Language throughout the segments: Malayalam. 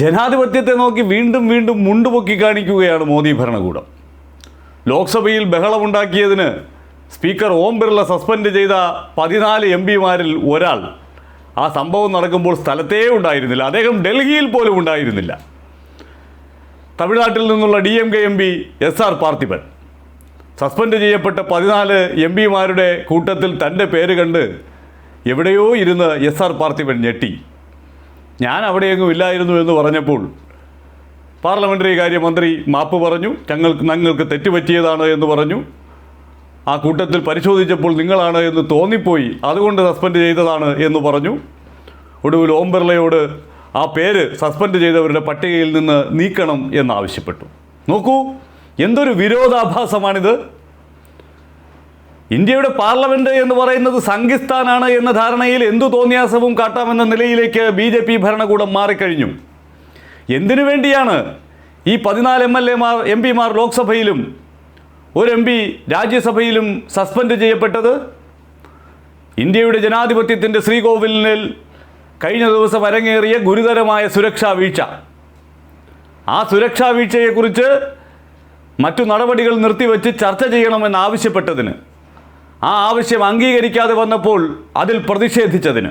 ജനാധിപത്യത്തെ നോക്കി വീണ്ടും വീണ്ടും മുണ്ടുപൊക്കി കാണിക്കുകയാണ് മോദി ഭരണകൂടം. ലോക്സഭയിൽ ബഹളമുണ്ടാക്കിയതിന് സ്പീക്കർ ഓം ബിർള സസ്പെൻഡ് ചെയ്ത പതിനാല് എം പിമാരിൽ ഒരാൾ. ആ സംഭവം നടക്കുമ്പോൾ സ്ഥലത്തേ ഉണ്ടായിരുന്നില്ല. അദ്ദേഹം ഡൽഹിയിൽ പോലും ഉണ്ടായിരുന്നില്ല. തമിഴ്നാട്ടിൽ നിന്നുള്ള D M K M P S R Parthiban. Suspend ചെയ്യപ്പെട്ട പതിനാല് എം പിമാരുടെ കൂട്ടത്തിൽ തന്റെ പേര് കണ്ട് എവിടെയോ ഇരുന്ന് എസ് ആർ പാർത്ഥിപൻ ഞെട്ടി. ഞാൻ അവിടെയെങ്ങും ഇല്ലായിരുന്നു എന്ന് പറഞ്ഞപ്പോൾ പാർലമെന്ററി കാര്യമന്ത്രി മാപ്പ് പറഞ്ഞു ഞങ്ങൾക്ക് ഞങ്ങൾക്ക് തെറ്റുപറ്റിയതാണ് എന്ന് പറഞ്ഞു. ആ കൂട്ടത്തിൽ പരിശോധിച്ചപ്പോൾ നിങ്ങളാണ് എന്ന് തോന്നിപ്പോയി. അതുകൊണ്ട് സസ്പെൻഡ് ചെയ്തതാണ് എന്ന് പറഞ്ഞു. ഒടുവിൽ ഓം ബിർളയോട് ആ പേര് സസ്പെൻഡ് ചെയ്തവരുടെ പട്ടികയിൽ നിന്ന് നീക്കണം എന്നാവശ്യപ്പെട്ടു നോക്കൂ എന്തൊരു വിരോധാഭാസമാണിത്. ഇന്ത്യയുടെ പാർലമെന്റ് എന്ന് പറയുന്നത് സംഘിസ്ഥാനാണ് എന്ന ധാരണയിൽ എന്തു തോന്നിയാസവും കാട്ടാമെന്ന നിലയിലേക്ക് ബി ജെ പി ഭരണകൂടം മാറിക്കഴിഞ്ഞു. എന്തിനു വേണ്ടിയാണ് ഈ പതിനാല് എം എൽ എമാർ എം പിമാർ ലോക്സഭയിലും ഒരു എം പി രാജ്യസഭയിലും സസ്പെൻഡ് ചെയ്യപ്പെട്ടത്? ഇന്ത്യയുടെ ജനാധിപത്യത്തിന്റെ ശ്രീകോവിലിനിൽ കഴിഞ്ഞ ദിവസം അരങ്ങേറിയ ഗുരുതരമായ സുരക്ഷാ വീഴ്ച. ആ സുരക്ഷാ വീഴ്ചയെക്കുറിച്ച് മറ്റു നടപടികൾ നിർത്തിവെച്ച് ചർച്ച ചെയ്യണമെന്ന് ആവശ്യപ്പെട്ടതിന് ആ ആവശ്യം അംഗീകരിക്കാതെ വന്നപ്പോൾ അതിൽ പ്രതിഷേധിച്ചതിന്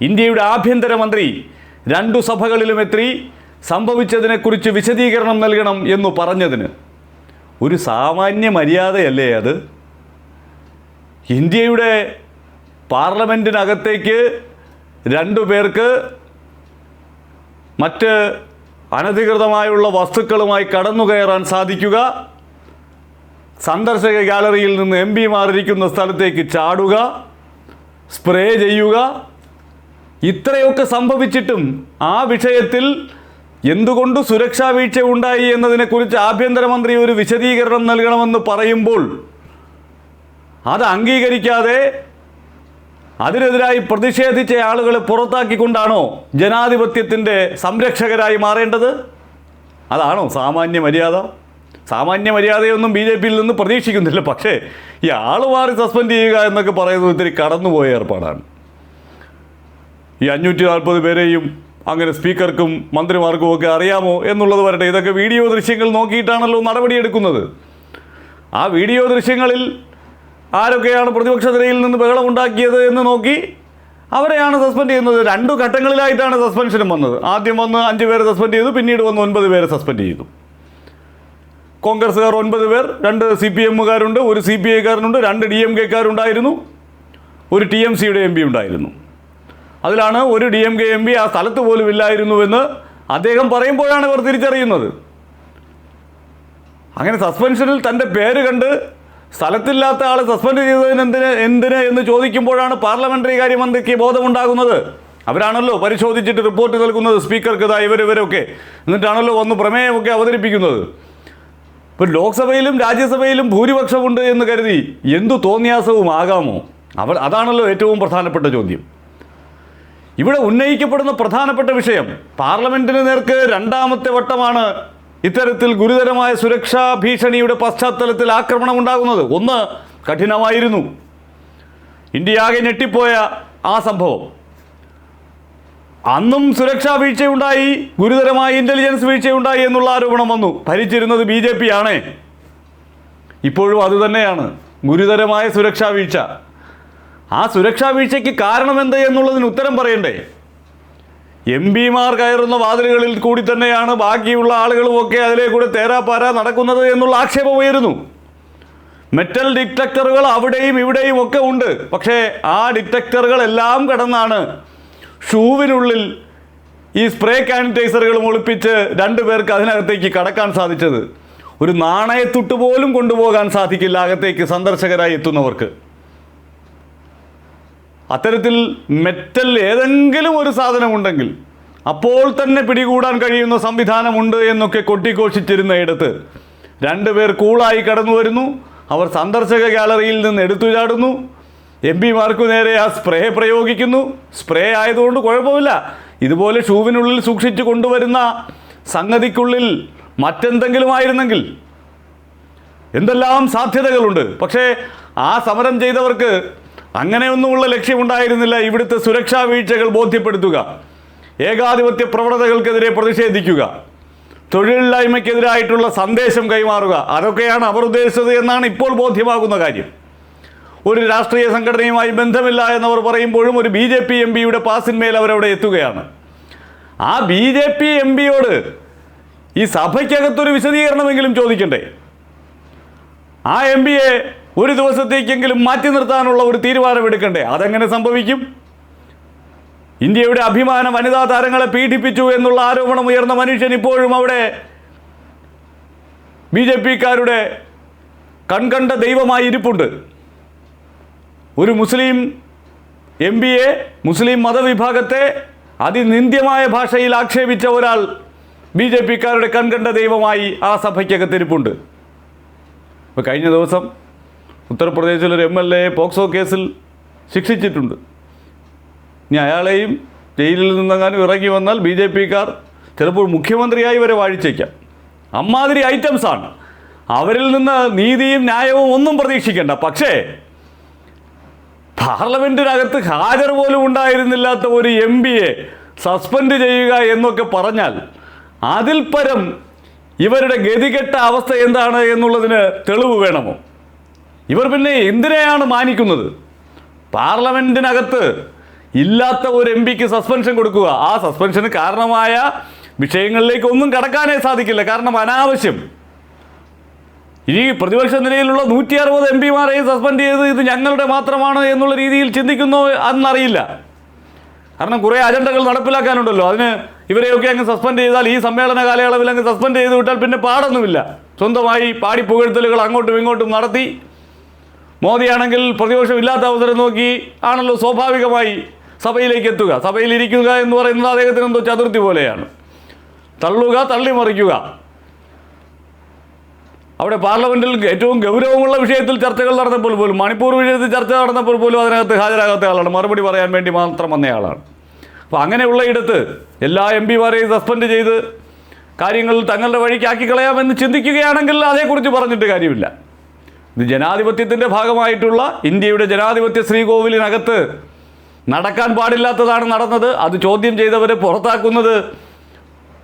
ഇന്ത്യയുടെ ആഭ്യന്തരമന്ത്രി രണ്ടു സഭകളിലും എത്തി സംഭവിച്ചതിനെക്കുറിച്ച് വിശദീകരണം നൽകണം എന്നു പറഞ്ഞതിന്. ഒരു സാമാന്യ മര്യാദയല്ലേ അത്? ഇന്ത്യയുടെ പാർലമെന്റിനകത്തേക്ക് രണ്ടു പേർക്ക് മറ്റ് അനധികൃതമായുള്ള വസ്തുക്കളുമായി കടന്നു കയറാൻ സാധിക്കുക സന്ദർശക ഗാലറിയിൽ നിന്ന് എം പിമാരിരിക്കുന്ന സ്ഥലത്തേക്ക് ചാടുക സ്പ്രേ ചെയ്യുക. ഇത്രയൊക്കെ സംഭവിച്ചിട്ടും ആ വിഷയത്തിൽ എന്തുകൊണ്ട് സുരക്ഷാ വീഴ്ച ഉണ്ടായി എന്നതിനെക്കുറിച്ച് ആഭ്യന്തരമന്ത്രി ഒരു വിശദീകരണം നൽകണമെന്ന് പറയുമ്പോൾ അത് അംഗീകരിക്കാതെ അതിനെതിരായി പ്രതിഷേധിച്ച ആളുകളെ പുറത്താക്കിക്കൊണ്ടാണോ ജനാധിപത്യത്തിന്റെ സംരക്ഷകരായി മാറേണ്ടത്? അതാണോ സാമാന്യ മര്യാദ? സാമാന്യ മര്യാദയൊന്നും ബി ജെ പിയിൽ നിന്ന് പ്രതീക്ഷിക്കുന്നില്ല. പക്ഷേ ഈ ആൾ മാറി സസ്പെൻഡ് ചെയ്യുക എന്നൊക്കെ പറയുന്നത് ഇത്തിരി കടന്നുപോയ ഏർപ്പാടാണ്. ഈ അഞ്ഞൂറ്റി നാൽപ്പത് പേരെയും അങ്ങനെ സ്പീക്കർക്കും മന്ത്രിമാർക്കും ഒക്കെ അറിയാമോ എന്നുള്ളത് വരട്ടെ. ഇതൊക്കെ വീഡിയോ ദൃശ്യങ്ങൾ നോക്കിയിട്ടാണല്ലോ നടപടിയെടുക്കുന്നത്. ആ വീഡിയോ ദൃശ്യങ്ങളിൽ ആരൊക്കെയാണ് പ്രതിപക്ഷ നിരയിൽ നിന്ന് ബഹളമുണ്ടാക്കിയത് എന്ന് നോക്കി അവരെയാണ് സസ്പെൻഡ് ചെയ്യുന്നത്. രണ്ടു ഘട്ടങ്ങളിലായിട്ടാണ് സസ്പെൻഷനും വന്നത്. ആദ്യം വന്ന് അഞ്ച് പേരെ സസ്പെൻഡ് ചെയ്തു പിന്നീട് വന്ന് ഒൻപത് പേരെ സസ്പെൻഡ് ചെയ്തു. കോൺഗ്രസ്സുകാർ ഒൻപത് പേർ രണ്ട് സി പി എമ്മുകാരുണ്ട് ഒരു സി പി ഐക്കാരനുണ്ട് രണ്ട് ഡി എം കെക്കാരുണ്ടായിരുന്നു ഒരു ടി എം സിയുടെ എം പി ഉണ്ടായിരുന്നു. അതിലാണ് ഒരു D M K M P ആ സ്ഥലത്ത് പോലും ഇല്ലായിരുന്നുവെന്ന് അദ്ദേഹം പറയുമ്പോഴാണ് ഇവർ തിരിച്ചറിയുന്നത്. അങ്ങനെ സസ്പെൻഷനിൽ തന്റെ പേര് കണ്ട് സ്ഥലത്തില്ലാത്ത ആളെ സസ്പെൻഡ് ചെയ്തതിന് എന്തിന് എന്തിന് എന്ന് ചോദിക്കുമ്പോഴാണ് പാർലമെന്ററി കാര്യമന്ത്രിക്ക് ബോധമുണ്ടാകുന്നത്. അവരാണല്ലോ പരിശോധിച്ചിട്ട് റിപ്പോർട്ട് നൽകുന്നത് സ്പീക്കർക്ക് ഇതാ ഇവർ ഇവരൊക്കെ. എന്നിട്ടാണല്ലോ വന്ന് പ്രമേയമൊക്കെ അവതരിപ്പിക്കുന്നത്. ഇപ്പം ലോക്സഭയിലും രാജ്യസഭയിലും ഭൂരിപക്ഷമുണ്ട് എന്ന് കരുതി എന്തു തോന്നിയാസവും ആകാമോ? അവർ അതാണല്ലോ ഏറ്റവും പ്രധാനപ്പെട്ട ചോദ്യം. ഇവിടെ ഉന്നയിക്കപ്പെടുന്ന പ്രധാനപ്പെട്ട വിഷയം പാർലമെന്റിന് നേർക്ക് രണ്ടാമത്തെ വട്ടമാണ് ഇത്തരത്തിൽ ഗുരുതരമായ സുരക്ഷാ ഭീഷണിയുടെ പശ്ചാത്തലത്തിൽ ആക്രമണം ഉണ്ടാകുന്നത് ഒന്ന് കഠിനമായിരുന്നു. ഇന്ത്യ ആകെ ഞെട്ടിപ്പോയ ആ സംഭവം. അന്നും സുരക്ഷാ വീഴ്ചയുണ്ടായി ഗുരുതരമായ ഇന്റലിജൻസ് വീഴ്ചയുണ്ടായി എന്നുള്ള ആരോപണം വന്നു. ഭരിച്ചിരുന്നത് ബി ജെ പി ആണേ ഇപ്പോഴും അതുതന്നെയാണ് ഗുരുതരമായ സുരക്ഷാ വീഴ്ച. ആ സുരക്ഷാ വീഴ്ചയ്ക്ക് കാരണം കാരണമെന്ത് എന്നുള്ളതിന് ഉത്തരം പറയണ്ടേ? എം പിമാർ കയറുന്ന വാതിലുകളിൽ കൂടി തന്നെയാണ് ബാക്കിയുള്ള ആളുകളുമൊക്കെ അതിലെ കൂടെ തേരാപ്പാര നടക്കുന്നത് എന്നുള്ള ആക്ഷേപം ഉയരുന്നു. മെറ്റൽ ഡിറ്റക്ടറുകൾ അവിടെയും ഇവിടെയും ഒക്കെ ഉണ്ട്. പക്ഷേ ആ ഡിറ്റക്ടറുകളെല്ലാം കടന്നാണ് ഷൂവിനുള്ളിൽ ഈ സ്പ്രേ സാനിറ്റൈസറുകളും ഒളിപ്പിച്ച് രണ്ടു പേർക്ക് അതിനകത്തേക്ക് കടക്കാൻ സാധിച്ചത് ഒരു നാണയത്തുട്ട് പോലും കൊണ്ടുപോകാൻ സാധിക്കില്ല അകത്തേക്ക് സന്ദർശകരായി എത്തുന്നവർക്ക്. അത്തരത്തിൽ മെറ്റൽ ഏതെങ്കിലും ഒരു സാധനമുണ്ടെങ്കിൽ അപ്പോൾ തന്നെ പിടികൂടാൻ കഴിയുന്ന സംവിധാനമുണ്ട് എന്നൊക്കെ കൊട്ടിഘോഷിച്ചിരുന്ന ഇടത്ത് രണ്ടുപേർ കൂളായി കടന്നു വരുന്നു അവർ സന്ദർശക ഗാലറിയിൽ നിന്ന് എടുത്തു ചാടുന്നു എം പിമാർക്കു നേരെ ആ സ്പ്രേ പ്രയോഗിക്കുന്നു. സ്പ്രേ ആയതുകൊണ്ട് കുഴപ്പമില്ല. ഇതുപോലെ ഷൂവിനുള്ളിൽ സൂക്ഷിച്ച് കൊണ്ടുവരുന്ന സംഗതിക്കുള്ളിൽ മറ്റെന്തെങ്കിലും ആയിരുന്നെങ്കിൽ എന്തെല്ലാം സാധ്യതകളുണ്ട്. പക്ഷേ ആ സമരം ചെയ്തവർക്ക് അങ്ങനെയൊന്നുമുള്ള ലക്ഷ്യമുണ്ടായിരുന്നില്ല. ഇവിടുത്തെ സുരക്ഷാ വീഴ്ചകൾ ബോധ്യപ്പെടുത്തുക. ഏകാധിപത്യ പ്രവണതകൾക്കെതിരെ പ്രതിഷേധിക്കുക. തൊഴിലില്ലായ്മയ്ക്കെതിരായിട്ടുള്ള സന്ദേശം കൈമാറുക. അതൊക്കെയാണ് അവർ ഉദ്ദേശിച്ചത് എന്നാണ് ഇപ്പോൾ ബോധ്യമാകുന്ന കാര്യം. ഒരു രാഷ്ട്രീയ സംഘടനയുമായി ബന്ധമില്ല എന്നവർ പറയുമ്പോഴും ഒരു ബി ജെ പി എം പിയുടെ പാസിന്മേൽ അവരവിടെ എത്തുകയാണ്. ആ ബി ജെ പി എം പിയോട് ഈ സഭയ്ക്കകത്തൊരു വിശദീകരണമെങ്കിലും ചോദിക്കണ്ടേ? ആ എം പിയെ ഒരു ദിവസത്തേക്കെങ്കിലും മാറ്റി നിർത്താനുള്ള ഒരു തീരുമാനമെടുക്കണ്ടേ? അതെങ്ങനെ സംഭവിക്കും? ഇന്ത്യയുടെ അഭിമാന വനിതാ താരങ്ങളെ പീഡിപ്പിച്ചു എന്നുള്ള ആരോപണം ഉയർന്ന മനുഷ്യൻ ഇപ്പോഴും അവിടെ ബി ജെ പിക്കാരുടെ കൺകണ്ട ദൈവമായി ഇരിപ്പുണ്ട് ഒരു മുസ്ലിം എം പിയെ മുസ്ലിം മതവിഭാഗത്തെ അതിനിന്ദ്യമായ ഭാഷയിൽ ആക്ഷേപിച്ച ഒരാൾ ബി ജെ പിക്കാരുടെ കൺകണ്ട ദൈവമായി ആ സഭയ്ക്കകത്തിരിപ്പുണ്ട് ഇപ്പോൾ കഴിഞ്ഞ ദിവസം ഉത്തർപ്രദേശിലൊരു എം എൽ എ പോക്സോ കേസിൽ ശിക്ഷിച്ചിട്ടുണ്ട്. ഇനി അയാളെയും ജയിലിൽ നിന്നെങ്ങാനും ഇറങ്ങി വന്നാൽ ബി ജെ പിക്കാർ ചിലപ്പോൾ മുഖ്യമന്ത്രിയായി വരെ വാഴിച്ചേക്കാം. അമ്മാതിരി ഐറ്റംസാണ്. അവരിൽ നിന്ന് നീതിയും ന്യായവും ഒന്നും പ്രതീക്ഷിക്കേണ്ട. പക്ഷേ പാർലമെന്റിനകത്ത് ഹാജർ പോലും ഉണ്ടായിരുന്നില്ലാത്ത ഒരു എം പിയെ സസ്പെൻഡ് ചെയ്യുക എന്നൊക്കെ പറഞ്ഞാൽ അതിൽ പരം ഇവരുടെ ഗതികെട്ട അവസ്ഥ എന്താണ് എന്നുള്ളതിന് തെളിവ് വേണമോ? ഇവർ പിന്നെ എന്തിനെയാണ് മാനിക്കുന്നത്? പാർലമെന്റിനകത്ത് ഇല്ലാത്ത ഒരു എം പിക്ക് സസ്പെൻഷൻ കൊടുക്കുക ആ സസ്പെൻഷന് കാരണമായ വിഷയങ്ങളിലേക്ക് ഒന്നും കടക്കാനേ സാധിക്കില്ല. കാരണം അനാവശ്യം. ഇനി പ്രതിപക്ഷ നിലയിലുള്ള നൂറ്റി അറുപത് എം പിമാരെയും സസ്പെൻഡ് ചെയ്ത് ഇത് ഞങ്ങളുടെ മാത്രമാണ് എന്നുള്ള രീതിയിൽ ചിന്തിക്കുന്നോ എന്നറിയില്ല. കാരണം കുറേ അജണ്ടകൾ നടപ്പിലാക്കാനുണ്ടല്ലോ. അതിന് ഇവരെയൊക്കെ അങ്ങ് സസ്പെൻഡ് ചെയ്താൽ ഈ സമ്മേളന കാലയളവിൽ അങ്ങ് സസ്പെൻഡ് ചെയ്ത് വിട്ടാൽ പിന്നെ പാടൊന്നുമില്ല. സ്വന്തമായി പാടി പുകഴ്ത്തലുകൾ അങ്ങോട്ടും ഇങ്ങോട്ടും നടത്തി മോദിയാണെങ്കിൽ പ്രതിപക്ഷം ഇല്ലാത്ത അവസരം നോക്കി ആണല്ലോ സ്വാഭാവികമായി സഭയിലേക്ക് എത്തുക. സഭയിലിരിക്കുക എന്ന് പറയുന്നത് അദ്ദേഹത്തിന് എന്തോ ചതുർത്ഥി പോലെയാണ്. തള്ളുക തള്ളിമറിക്കുക. അവിടെ പാർലമെന്റിൽ ഏറ്റവും ഗൗരവമുള്ള വിഷയത്തിൽ ചർച്ചകൾ നടന്നപ്പോൾ പോലും മണിപ്പൂർ വിഷയത്തിൽ ചർച്ച നടന്നപ്പോൾ പോലും അതിനകത്ത് ഹാജരാകാത്ത ആളാണ്. മറുപടി പറയാൻ വേണ്ടി മാത്രം വന്നയാളാണ് അപ്പോൾ അങ്ങനെയുള്ള ഇടത്ത് എല്ലാ എം പിമാരെയും സസ്പെൻഡ് ചെയ്ത് കാര്യങ്ങൾ തങ്ങളുടെ വഴിക്കാക്കി കളയാമെന്ന് ചിന്തിക്കുകയാണെങ്കിൽ അതേക്കുറിച്ച് പറഞ്ഞിട്ട് കാര്യമില്ല. ഇത് ജനാധിപത്യത്തിന്റെ ഭാഗമായിട്ടുള്ള ഇന്ത്യയുടെ ജനാധിപത്യ ശ്രീകോവിലിനകത്ത് നടക്കാൻ പാടില്ലാത്തതാണ് നടന്നത്. അത് ചോദ്യം ചെയ്തവരെ പുറത്താക്കുന്നത്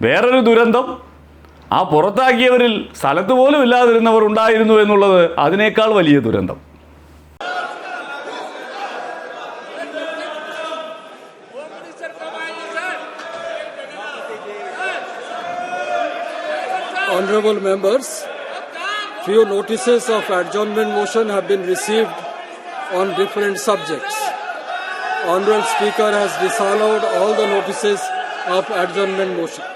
വേറൊരു ദുരന്തം. ആ പുറത്താക്കിയവരിൽ സ്ഥലത്ത് പോലും ഇല്ലാതിരുന്നവർ ഉണ്ടായിരുന്നു എന്നുള്ളത് അതിനേക്കാൾ വലിയ ദുരന്തം Honorable members, few notices of adjournment motion have been received on different subjects. Honorable Speaker has disallowed all the notices of adjournment motion.